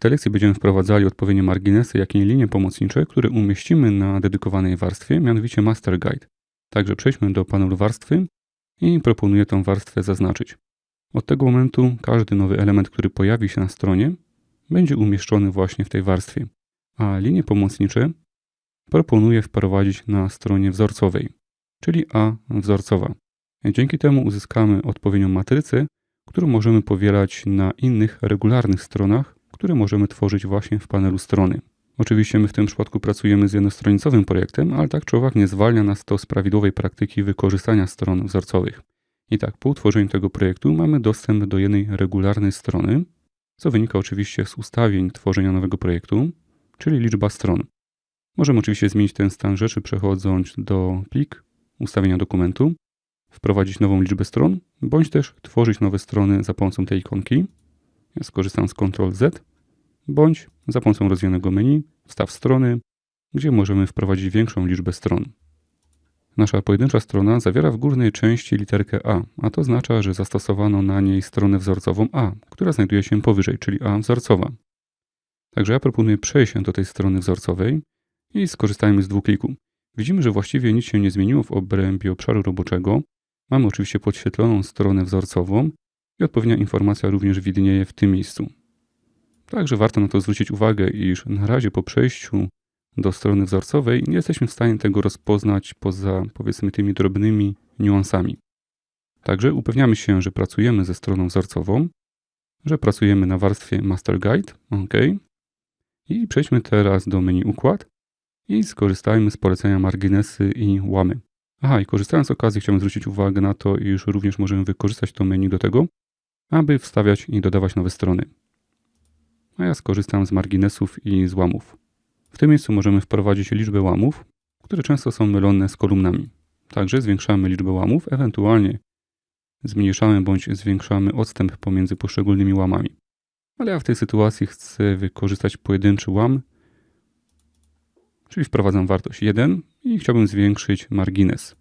W tej lekcji będziemy wprowadzali odpowiednie marginesy, jak i linie pomocnicze, które umieścimy na dedykowanej warstwie, mianowicie Master Guide. Także przejdźmy do panelu warstwy i proponuję tą warstwę zaznaczyć. Od tego momentu każdy nowy element, który pojawi się na stronie, będzie umieszczony właśnie w tej warstwie, a linie pomocnicze proponuję wprowadzić na stronie wzorcowej, czyli A wzorcowa. Dzięki temu uzyskamy odpowiednią matrycę, którą możemy powielać na innych regularnych stronach, które możemy tworzyć właśnie w panelu strony. Oczywiście my w tym przypadku pracujemy z jednostronicowym projektem, ale tak czy owak nie zwalnia nas to z prawidłowej praktyki wykorzystania stron wzorcowych. I tak, po utworzeniu tego projektu mamy dostęp do jednej regularnej strony, co wynika oczywiście z ustawień tworzenia nowego projektu, czyli liczba stron. Możemy oczywiście zmienić ten stan rzeczy przechodząc do plik, ustawienia dokumentu, wprowadzić nową liczbę stron, bądź też tworzyć nowe strony za pomocą tej ikonki. Skorzystam z Ctrl Z, bądź za pomocą rozwijanego menu wstaw strony, gdzie możemy wprowadzić większą liczbę stron. Nasza pojedyncza strona zawiera w górnej części literkę A, a to oznacza, że zastosowano na niej stronę wzorcową A, która znajduje się powyżej, czyli A wzorcowa. Także ja proponuję przejść do tej strony wzorcowej i skorzystajmy z dwukliku. Widzimy, że właściwie nic się nie zmieniło w obrębie obszaru roboczego. Mamy oczywiście podświetloną stronę wzorcową i odpowiednia informacja również widnieje w tym miejscu. Także warto na to zwrócić uwagę, iż na razie po przejściu do strony wzorcowej nie jesteśmy w stanie tego rozpoznać poza powiedzmy tymi drobnymi niuansami. Także upewniamy się, że pracujemy ze stroną wzorcową, że pracujemy na warstwie Master Guide, OK. I przejdźmy teraz do menu Układ i skorzystajmy z polecenia marginesy i łamy. Aha, i korzystając z okazji chciałbym zwrócić uwagę na to, iż również możemy wykorzystać to menu do tego, aby wstawiać i dodawać nowe strony. A ja skorzystam z marginesów i z łamów. W tym miejscu możemy wprowadzić liczbę łamów, które często są mylone z kolumnami. Także zwiększamy liczbę łamów, ewentualnie zmniejszamy bądź zwiększamy odstęp pomiędzy poszczególnymi łamami. Ale ja w tej sytuacji chcę wykorzystać pojedynczy łam, czyli wprowadzam wartość 1 i chciałbym zwiększyć margines,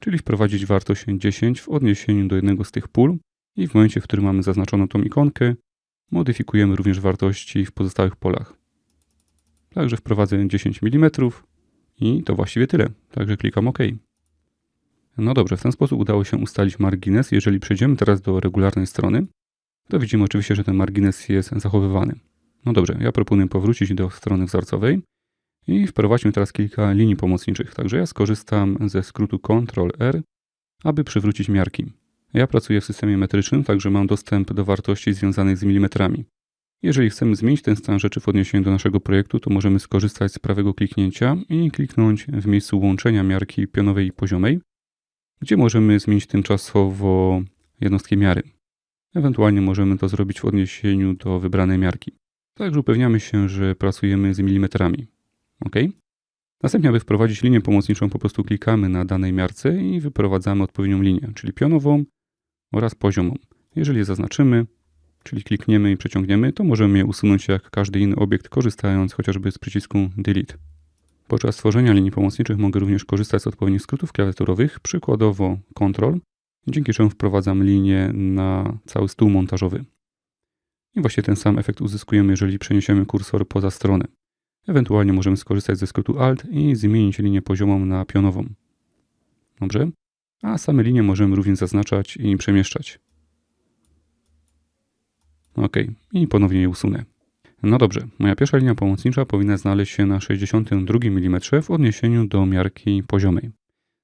czyli wprowadzić wartość 10 w odniesieniu do jednego z tych pól i w momencie, w którym mamy zaznaczoną tą ikonkę, modyfikujemy również wartości w pozostałych polach. Także wprowadzę 10 mm i to właściwie tyle. Także klikam OK. No dobrze, w ten sposób udało się ustalić margines. Jeżeli przejdziemy teraz do regularnej strony, to widzimy oczywiście, że ten margines jest zachowywany. No dobrze, ja proponuję powrócić do strony wzorcowej i wprowadźmy teraz kilka linii pomocniczych. Także ja skorzystam ze skrótu Ctrl-R, aby przywrócić miarki. Ja pracuję w systemie metrycznym, także mam dostęp do wartości związanych z milimetrami. Jeżeli chcemy zmienić ten stan rzeczy w odniesieniu do naszego projektu, to możemy skorzystać z prawego kliknięcia i kliknąć w miejscu łączenia miarki pionowej i poziomej, gdzie możemy zmienić tymczasowo jednostki miary. Ewentualnie możemy to zrobić w odniesieniu do wybranej miarki. Także upewniamy się, że pracujemy z milimetrami. OK? Następnie, aby wprowadzić linię pomocniczą, po prostu klikamy na danej miarce i wyprowadzamy odpowiednią linię, czyli pionową oraz poziomą. Jeżeli je zaznaczymy, czyli klikniemy i przeciągniemy, to możemy je usunąć jak każdy inny obiekt, korzystając chociażby z przycisku Delete. Podczas tworzenia linii pomocniczych mogę również korzystać z odpowiednich skrótów klawiaturowych, przykładowo Ctrl, dzięki czemu wprowadzam linię na cały stół montażowy. I właśnie ten sam efekt uzyskujemy, jeżeli przeniesiemy kursor poza stronę. Ewentualnie możemy skorzystać ze skrótu Alt i zmienić linię poziomą na pionową. Dobrze? A same linie możemy również zaznaczać i przemieszczać. OK, i ponownie je usunę. No dobrze, moja pierwsza linia pomocnicza powinna znaleźć się na 62 mm w odniesieniu do miarki poziomej.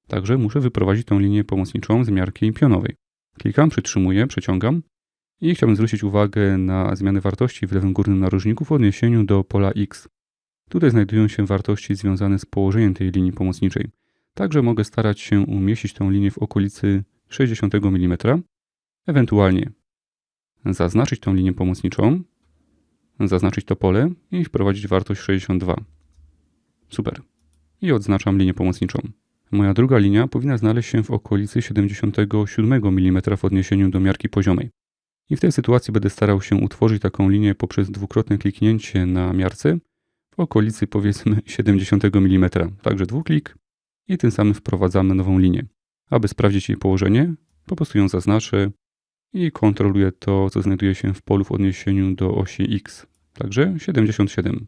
Także muszę wyprowadzić tę linię pomocniczą z miarki pionowej. Klikam, przytrzymuję, przeciągam i chciałbym zwrócić uwagę na zmiany wartości w lewym górnym narożniku w odniesieniu do pola X. Tutaj znajdują się wartości związane z położeniem tej linii pomocniczej. Także mogę starać się umieścić tę linię w okolicy 60 mm, ewentualnie zaznaczyć tą linię pomocniczą, zaznaczyć to pole i wprowadzić wartość 62. Super. I odznaczam linię pomocniczą. Moja druga linia powinna znaleźć się w okolicy 77 mm w odniesieniu do miarki poziomej. I w tej sytuacji będę starał się utworzyć taką linię poprzez dwukrotne kliknięcie na miarce w okolicy powiedzmy 70 mm. Także dwuklik i tym samym wprowadzamy nową linię. Aby sprawdzić jej położenie, po prostu ją zaznaczę i kontroluję to, co znajduje się w polu w odniesieniu do osi X. Także 77.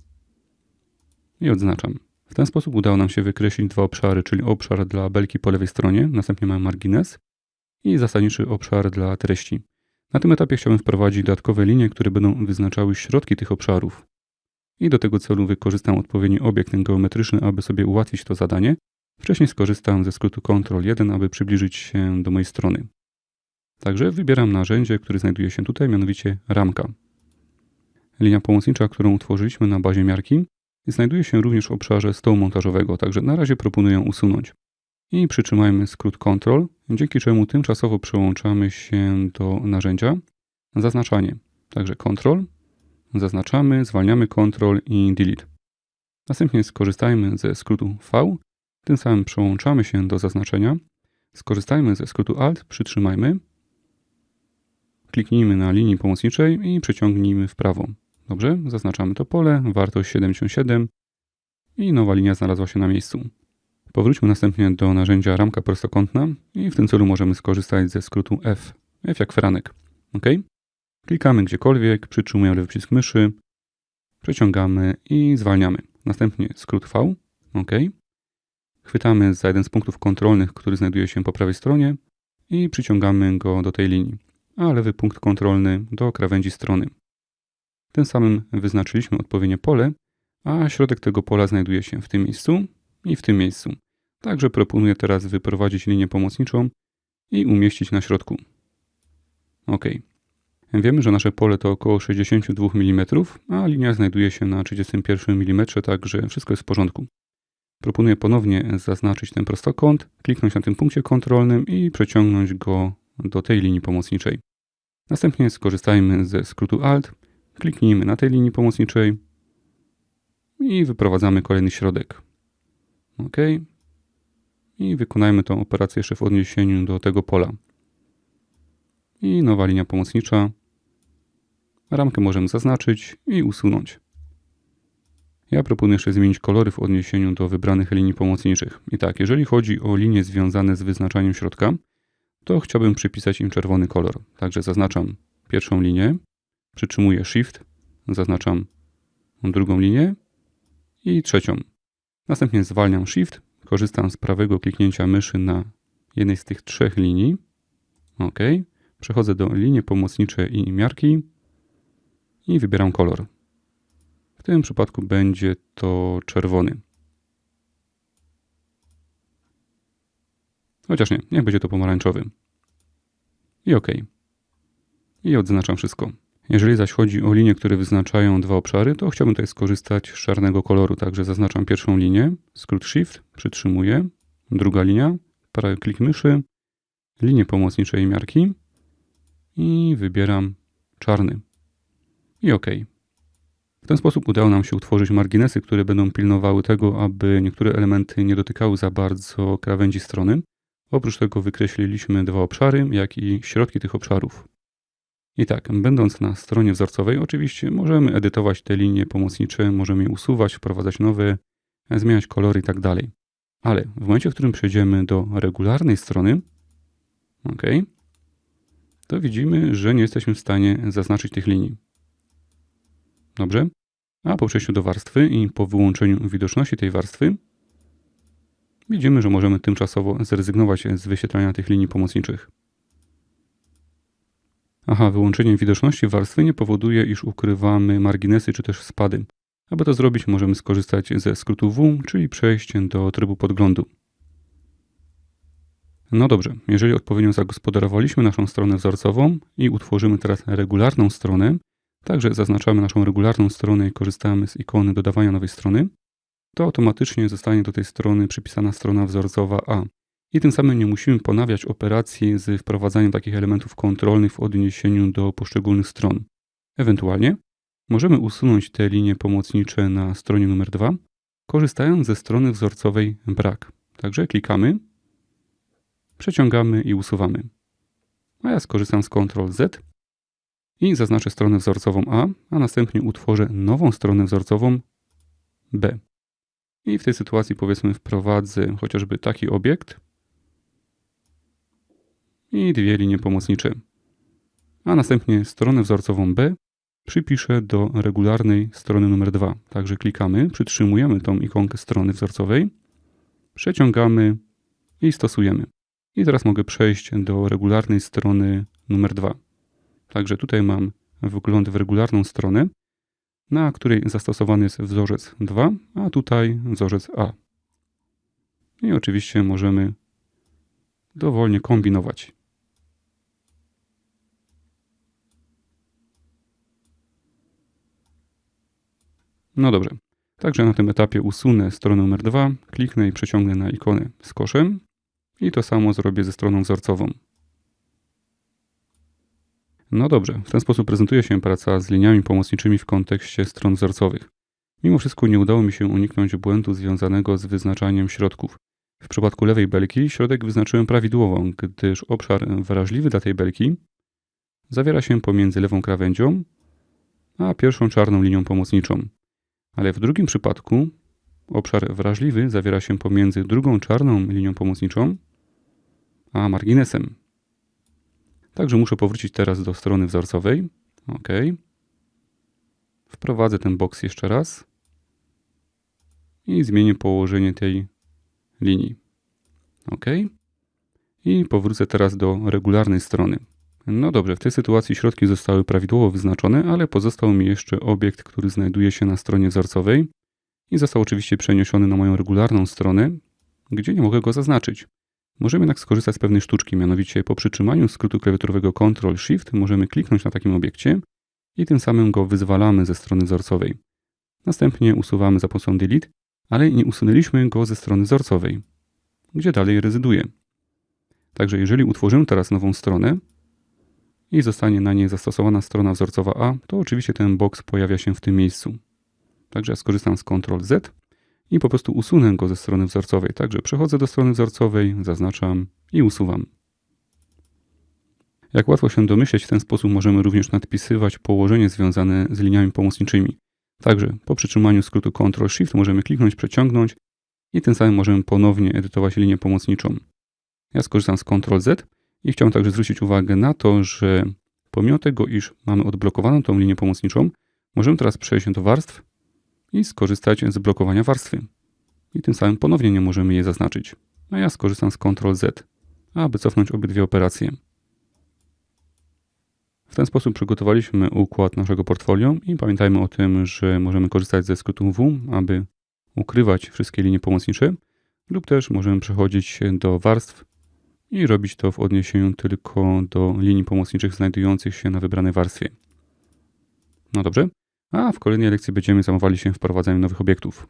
I odznaczam. W ten sposób udało nam się wykreślić dwa obszary, czyli obszar dla belki po lewej stronie, następnie mamy margines i zasadniczy obszar dla treści. Na tym etapie chciałbym wprowadzić dodatkowe linie, które będą wyznaczały środki tych obszarów. I do tego celu wykorzystam odpowiedni obiekt geometryczny, aby sobie ułatwić to zadanie. Wcześniej skorzystam ze skrótu Ctrl 1, aby przybliżyć się do mojej strony. Także wybieram narzędzie, które znajduje się tutaj, mianowicie ramka. Linia pomocnicza, którą utworzyliśmy na bazie miarki, znajduje się również w obszarze stołu montażowego, także na razie proponuję usunąć. I przytrzymajmy skrót Ctrl, dzięki czemu tymczasowo przełączamy się do narzędzia zaznaczanie. Także Ctrl, zaznaczamy, zwalniamy Ctrl i Delete. Następnie skorzystajmy ze skrótu V, tym samym przełączamy się do zaznaczenia. Skorzystajmy ze skrótu Alt, przytrzymajmy. Kliknijmy na linii pomocniczej i przeciągnijmy w prawo. Dobrze, zaznaczamy to pole, wartość 77 i nowa linia znalazła się na miejscu. Powróćmy następnie do narzędzia ramka prostokątna i w tym celu możemy skorzystać ze skrótu F. F jak feranek. OK? Klikamy gdziekolwiek, przytrzymujemy przycisk myszy, przeciągamy i zwalniamy. Następnie skrót V. OK. Chwytamy za jeden z punktów kontrolnych, który znajduje się po prawej stronie i przyciągamy go do tej linii, a lewy punkt kontrolny do krawędzi strony. Tym samym wyznaczyliśmy odpowiednie pole, a środek tego pola znajduje się w tym miejscu i w tym miejscu. Także proponuję teraz wyprowadzić linię pomocniczą i umieścić na środku. OK. Wiemy, że nasze pole to około 62 mm, a linia znajduje się na 31 mm, także wszystko jest w porządku. Proponuję ponownie zaznaczyć ten prostokąt, kliknąć na tym punkcie kontrolnym i przeciągnąć go do tej linii pomocniczej. Następnie skorzystajmy ze skrótu Alt, kliknijmy na tej linii pomocniczej i wyprowadzamy kolejny środek. OK. I wykonajmy tą operację jeszcze w odniesieniu do tego pola. I nowa linia pomocnicza. Ramkę możemy zaznaczyć i usunąć. Ja proponuję jeszcze zmienić kolory w odniesieniu do wybranych linii pomocniczych. I tak, jeżeli chodzi o linie związane z wyznaczaniem środka, to chciałbym przypisać im czerwony kolor. Także zaznaczam pierwszą linię, przytrzymuję Shift, zaznaczam drugą linię i trzecią. Następnie zwalniam Shift, korzystam z prawego kliknięcia myszy na jednej z tych trzech linii. OK. Przechodzę do linii pomocniczej i miarki i wybieram kolor. Tym przypadku będzie to czerwony. Chociaż nie, niech będzie to pomarańczowy. I OK. I odznaczam wszystko. Jeżeli zaś chodzi o linie, które wyznaczają dwa obszary, to chciałbym tutaj skorzystać z czarnego koloru. Także zaznaczam pierwszą linię, skrót Shift, przytrzymuję, druga linia, prawy klik myszy, linię pomocniczej miarki i wybieram czarny. I OK. W ten sposób udało nam się utworzyć marginesy, które będą pilnowały tego, aby niektóre elementy nie dotykały za bardzo krawędzi strony. Oprócz tego wykreśliliśmy dwa obszary, jak i środki tych obszarów. I tak, będąc na stronie wzorcowej, oczywiście możemy edytować te linie pomocnicze, możemy je usuwać, wprowadzać nowe, zmieniać kolory i tak dalej. Ale w momencie, w którym przejdziemy do regularnej strony, ok, to widzimy, że nie jesteśmy w stanie zaznaczyć tych linii. Dobrze? A po przejściu do warstwy i po wyłączeniu widoczności tej warstwy, widzimy, że możemy tymczasowo zrezygnować z wyświetlania tych linii pomocniczych. Aha, wyłączenie widoczności warstwy nie powoduje, iż ukrywamy marginesy czy też spady. Aby to zrobić, możemy skorzystać ze skrótu W, czyli przejść do trybu podglądu. No dobrze, jeżeli odpowiednio zagospodarowaliśmy naszą stronę wzorcową i utworzymy teraz regularną stronę, także zaznaczamy naszą regularną stronę i korzystamy z ikony dodawania nowej strony, to automatycznie zostanie do tej strony przypisana strona wzorcowa A i tym samym nie musimy ponawiać operacji z wprowadzaniem takich elementów kontrolnych w odniesieniu do poszczególnych stron. Ewentualnie możemy usunąć te linie pomocnicze na stronie numer 2, korzystając ze strony wzorcowej brak. Także klikamy, przeciągamy i usuwamy. A ja skorzystam z Ctrl Z i zaznaczę stronę wzorcową A, a następnie utworzę nową stronę wzorcową B. I w tej sytuacji powiedzmy wprowadzę chociażby taki obiekt, i dwie linie pomocnicze. A następnie stronę wzorcową B przypiszę do regularnej strony numer 2. Także klikamy, przytrzymujemy tą ikonkę strony wzorcowej, przeciągamy i stosujemy. I teraz mogę przejść do regularnej strony numer 2. Także tutaj mam wgląd w regularną stronę, na której zastosowany jest wzorzec 2, a tutaj wzorzec A. I oczywiście możemy dowolnie kombinować. No dobrze. Także na tym etapie usunę stronę numer 2, kliknę i przeciągnę na ikonę z koszem i to samo zrobię ze stroną wzorcową. No dobrze, w ten sposób prezentuje się praca z liniami pomocniczymi w kontekście stron wzorcowych. Mimo wszystko nie udało mi się uniknąć błędu związanego z wyznaczaniem środków. W przypadku lewej belki środek wyznaczyłem prawidłowo, gdyż obszar wrażliwy dla tej belki zawiera się pomiędzy lewą krawędzią a pierwszą czarną linią pomocniczą. Ale w drugim przypadku obszar wrażliwy zawiera się pomiędzy drugą czarną linią pomocniczą a marginesem. Także muszę powrócić teraz do strony wzorcowej. OK. Wprowadzę ten boks jeszcze raz i zmienię położenie tej linii. OK. I powrócę teraz do regularnej strony. No dobrze, w tej sytuacji środki zostały prawidłowo wyznaczone, ale pozostał mi jeszcze obiekt, który znajduje się na stronie wzorcowej i został oczywiście przeniesiony na moją regularną stronę, gdzie nie mogę go zaznaczyć. Możemy jednak skorzystać z pewnej sztuczki, mianowicie po przytrzymaniu skrótu klawiaturowego Ctrl-Shift możemy kliknąć na takim obiekcie i tym samym go wyzwalamy ze strony wzorcowej. Następnie usuwamy za pomocą Delete, ale nie usunęliśmy go ze strony wzorcowej, gdzie dalej rezyduje. Także jeżeli utworzymy teraz nową stronę i zostanie na niej zastosowana strona wzorcowa A, to oczywiście ten box pojawia się w tym miejscu. Także skorzystam z Ctrl-Z i po prostu usunę go ze strony wzorcowej. Także przechodzę do strony wzorcowej, zaznaczam i usuwam. Jak łatwo się domyśleć, w ten sposób możemy również nadpisywać położenie związane z liniami pomocniczymi. Także po przytrzymaniu skrótu Ctrl-Shift możemy kliknąć, przeciągnąć i tym samym możemy ponownie edytować linię pomocniczą. Ja skorzystam z Ctrl-Z i chciałem także zwrócić uwagę na to, że pomimo tego, iż mamy odblokowaną tą linię pomocniczą, możemy teraz przejść do warstw i skorzystać z blokowania warstwy. I tym samym ponownie nie możemy jej zaznaczyć. A ja skorzystam z Ctrl-Z, aby cofnąć obydwie operacje. W ten sposób przygotowaliśmy układ naszego portfolio i pamiętajmy o tym, że możemy korzystać ze skrótu W, aby ukrywać wszystkie linie pomocnicze, lub też możemy przechodzić do warstw i robić to w odniesieniu tylko do linii pomocniczych znajdujących się na wybranej warstwie. No dobrze, a w kolejnej lekcji będziemy zajmowali się wprowadzaniem nowych obiektów.